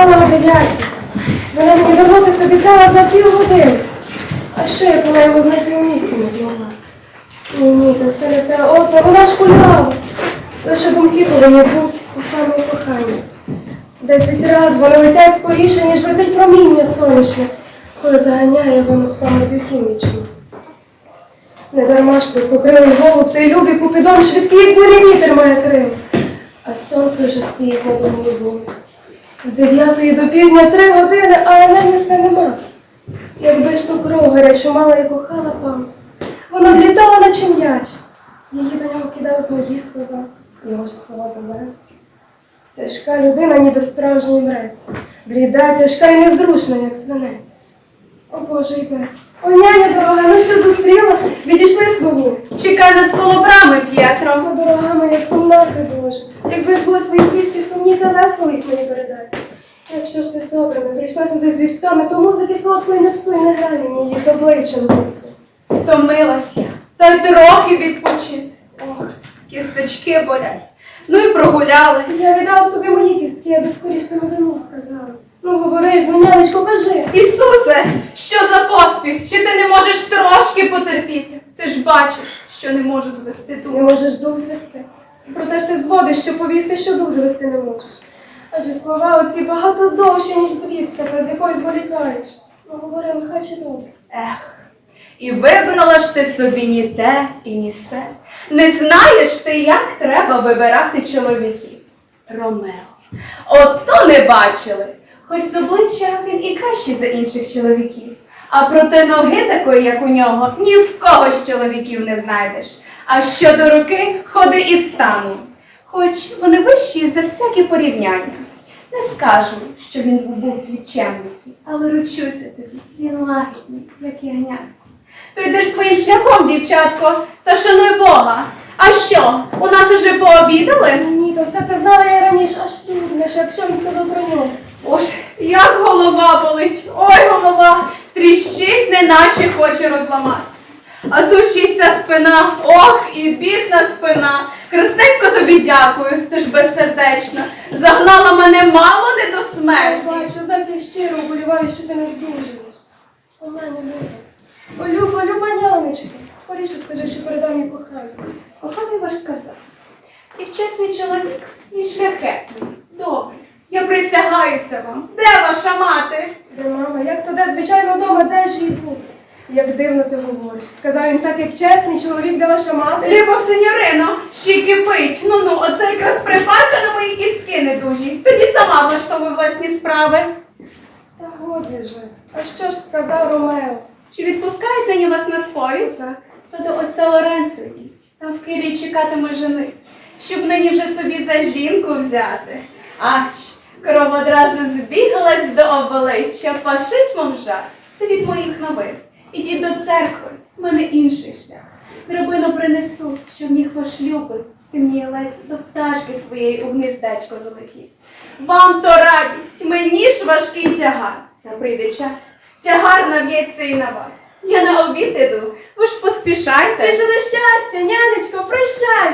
сказала о дев'ятій. Вона мені вернутися обіцяла за півгодини. А що, як вона його знайти у місті не змогла? Ні, ні, то все не те. О, та вона ж гуляла. Лише думки повинні бути у самої кохання. Десять раз вони летять скоріше, ніж летить проміння сонячне, коли заганяє воно з пам'ятю нічну. Не дарма ж покрили голуб, та й любий купідон швидкий, як бурі вітер має крил. А сонце вже стоїть над головою. З дев'ятої до півдня три години, а енергії все нема. Якби ж ту кров гарячу мала і кохала пан, вона влітала, наче м'яч. Її до нього кидали б мої слова, його ж слова до мене. Тяжка людина, ніби справжній мрець, бліда, тяжка і незручна, як свинець. О Боже, йде. Ой, няня дорога, ну що зустріла? Відійшли слугу. Чекай на столобрами, П'єтро. О, дорога моя, сумна ти, Боже. Якби ж були твої звістки сумні, та весело їх мені передати. Якщо ж ти з добрими прийшла сюди з вістками, то музики солодкої не псуй, не грай мені її з обличчям виси. Стомилася. Та й трохи відпочити. Ох, кісточки болять. Ну і прогулялась. Я віддала тобі мої кістки, аби скоріш ти новину сказала. Ну говори ж, ну, нянечко, кажи. Ісусе, що за поспіх? Чи ти не можеш трошки потерпіти? Ти ж бачиш, що не можу звести Не можеш дух звести. Проте ж ти зводиш, що повісти, що дух звести не можеш. Адже слова оці багато довші, ніж звістка, та з якої зволікаєш. Ну говори, ну хай ще добре. Ех, і вибрала ж ти собі ні те і ні се. Не знаєш ти, як треба вибирати чоловіків. Ромео. Ото не бачили. Хоч з обличчя він і кращий за інших чоловіків. А проти ноги такої, як у нього, ні в кого з чоловіків не знайдеш. А щодо руки, ходи і стану. Хоч вони вищі за всякі порівняння. Не скажу, що він був цвіт чемності, але ручуся тобі, він лагідний, як ягня. То йдеш своїм шляхом, дівчатко, та шануй Бога. А що, у нас уже пообідали? Ні, то все це знала я раніше, аж трудно, що якщо він сказав про нього. Боже, як голова болить, ой, голова, тріщить, неначе хоче розламатися. А тучиться спина, ох, і бідна спина. Христенько тобі дякую, ти ж безсердечна. Загнала мене мало не до смерті. бачу, так я щиро вболіваю, що ти не здужуєш. О, няня, люба. О, люба, люба нянечка. Скоріше скажи, що передав мій кохання. Коханий ваш сказав, і чесний чоловік, і шляхетний, добрий. Я присягаюся вам. Де ваша мати? Де мама, як то де, звичайно, вдома, де ж їй бути? Як дивно ти говориш. Сказав він так, як чесний чоловік, де ваша мати. Лібо, сеньорино, ще й кипить. Ну ну, оце якраз припарка на мої кістки недужі. Тоді сама влаштовуй власні справи. Та годі вже. А що ж сказав Ромео? Чи відпускають нині вас на сповідь? Так. То до отця Лоренцо йдіть. Там в Києві чекатиме жени, щоб нині вже собі за жінку взяти. Ач, корова одразу збігалась до обличчя, пашить мов жар. Це від моїх нових. Ідіть до церкви, в мене інший шлях. Драбину принесу, щоб міг ваш любий стемніє ледь до пташки своєї у гніздечко залетів. Вам то радість, мені ж важкий тягар. Та прийде час, тягар нав'ється і на вас. Я на обід іду, ви ж поспішайте. Спішили щастя, нянечко, прощайте.